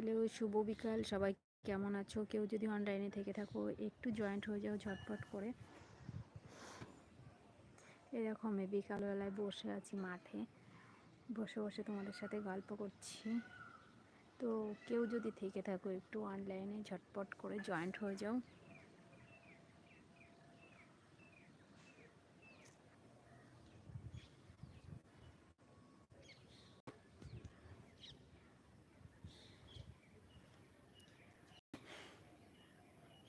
Hello, শুভ বিকাল। সবাই কেমন আছো? কেউ যদি অনলাইনে থেকে থাকো, একটু জয়েন্ট হয়ে যাও ঝটপট করে। এরকম বিকালবেলায় বসে আছি মাঠে। বসে বসে তোমাদের সাথে গল্প করছি। তো কেউ যদি থেকে থাকো, একটু অনলাইনে ঝটপট করে জয়েন্ট হয়ে যাও।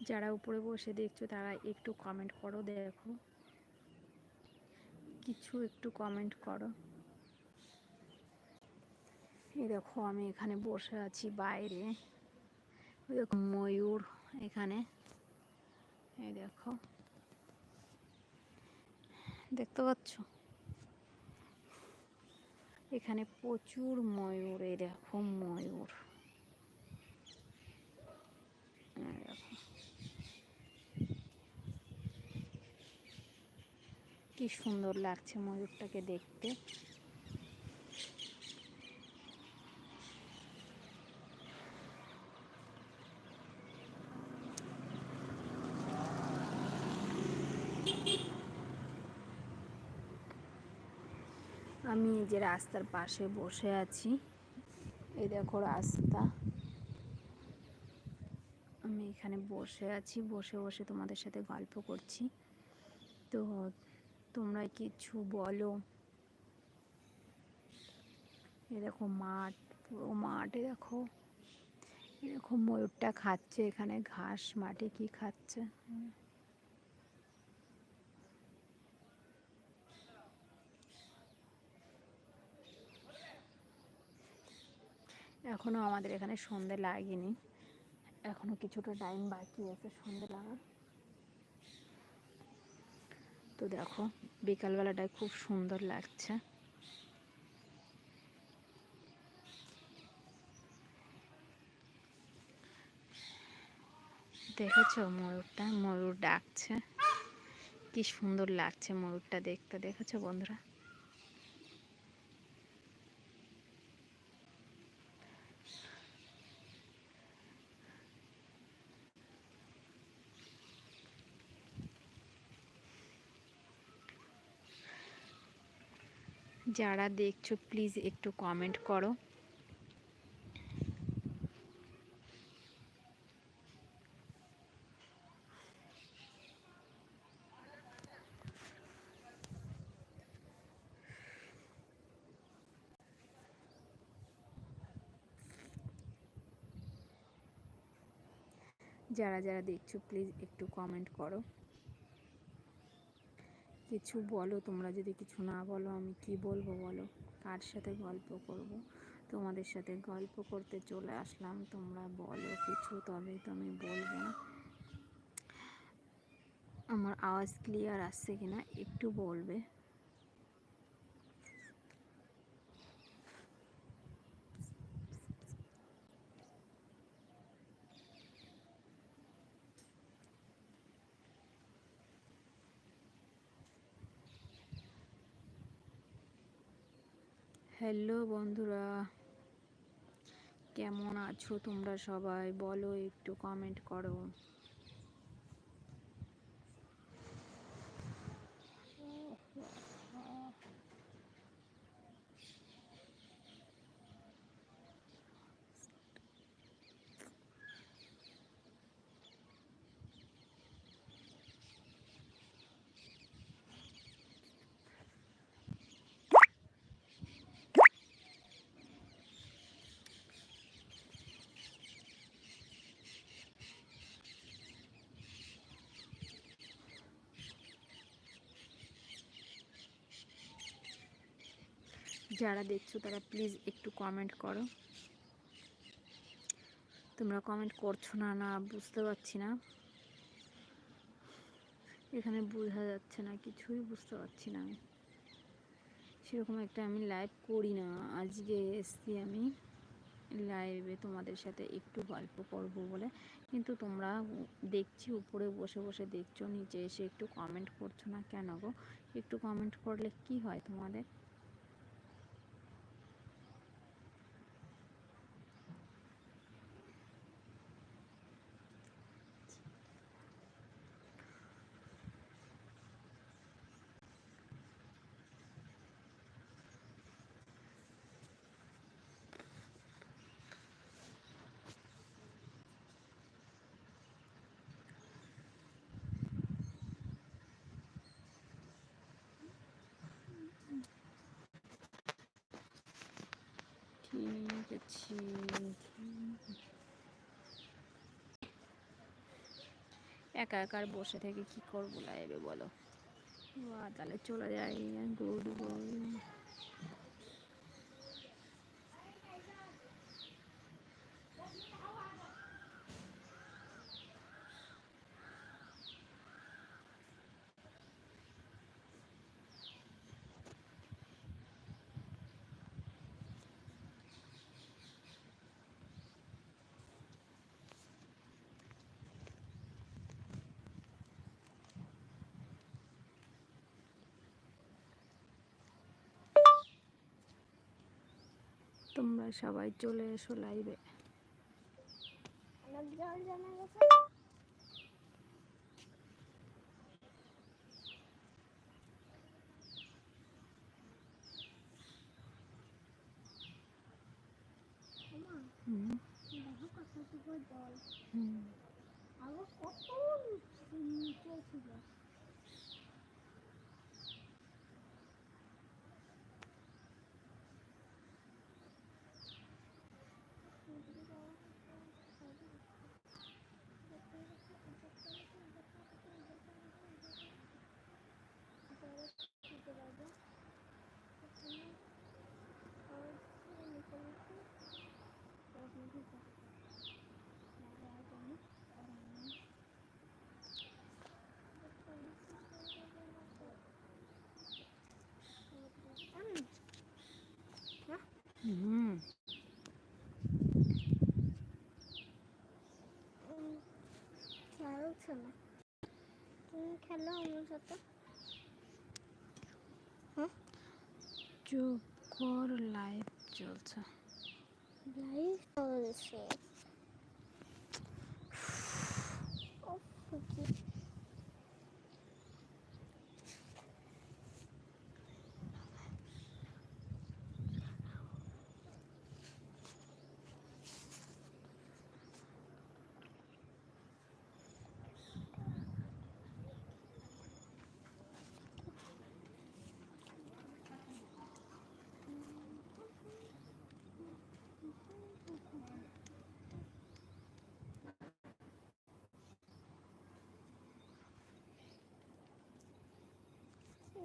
যারা উপরে বসে দেখছ, তারা একটু কমেন্ট করো, দেখো। কিছু একটু কমেন্ট করো। এই দেখো, আমি এখানে বসে আছি বাইরে। দেখো, ময়ূর এখানে। এই দেখো। দেখতে পাচ্ছ? এখানে প্রচুর ময়ূর, এই দেখো ময়ূর এই দেখো কি সুন্দর লাগছে ময়ূরটাকে দেখতে। আমি এই যে রাস্তার পাশে বসে আছি। এই দেখো রাস্তা। আমি এখানে বসে আছি, বসে বসে তোমাদের সাথে গল্প করছি। তো তোমরা কিছু বলো। এ দেখো মাঠ, পুরো মাঠ দেখো। এরকম ময়ূরটা খাচ্ছে এখানে, ঘাস মাটি কি খাচ্ছে। এখনও আমাদের এখানে সন্ধে লাগেনি। এখনও কিছুটা টাইম বাকি আছে সন্ধে লাগার। তো দেখো, বিকালবেলাটায় খুব সুন্দর লাগছে। দেখেছ ময়ূরটা? ময়ূর ডাকছে। কি সুন্দর লাগছে ময়ূরটা দেখতে। দেখেছ বন্ধুরা? যারা দেখছ প্লিজ একটু কমেন্ট করো। যারা যারা দেখছ প্লিজ একটু কমেন্ট করো। কিছু বলো, তোমরা যদি কিছু না বলো, আমি কি বলব বলো? কার সাথে গল্প করব? তোমাদের সাথে গল্প করতে চলে আসলাম, তোমরা বলো কিছু তবে তো আমি বলব না। আমার আওয়াজ ক্লিয়ার আসছে কিনা, একটু বলবে। হ্যালো বন্ধুরা কেমন আছো তোমরা সবাই? বলো একটু কমেন্ট করো। যারা দেখছ, তারা প্লিজ একটু কমেন্ট করো। তোমরা কমেন্ট করছ না না, বুঝতে পারছি না। এখানে বোঝা যাচ্ছে না, কিছুই বুঝতে পারছি না আমি। সেরকম একটা আমি লাইভ করি না। আজকে এসছি আমি লাইভে তোমাদের সাথে একটু গল্প করব বলে। কিন্তু তোমরা দেখছি, উপরে বসে বসে দেখছ, নিচে এসে একটু কমেন্ট করছ না কেন গো? একটু কমেন্ট করলে কি হয় তোমাদের? ঠিক আছে একা একা আর বসে থেকে কি করব লাইভে বলো? তাহলে চলে যাই গুড বয় তোমরা সবাই চলে এসো লাইভে হুম। হুম। খেলছে না তুমি খেলো আমার সাথে চুপ কর লাইভ চলছে লাইভ চলছে উফ,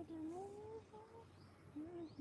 do more.